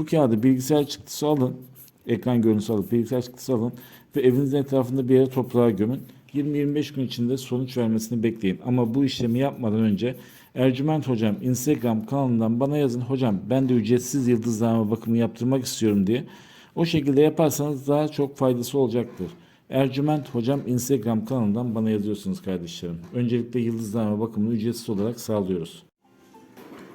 Bu kağıdı bilgisayar çıktısı alın. Ekran görüntüsü alıp bilgisayar çıktısı alın ve evinizin etrafında bir yere toprağa gömün. 20-25 gün içinde sonuç vermesini bekleyin. Ama bu işlemi yapmadan önce Ercüment Hocam Instagram kanalından bana yazın. Hocam ben de ücretsiz yıldızlama bakımı yaptırmak istiyorum diye. O şekilde yaparsanız daha çok faydası olacaktır. Ercüment Hocam Instagram kanalından bana yazıyorsunuz kardeşlerim. Öncelikle yıldızlama bakımını ücretsiz olarak sağlıyoruz.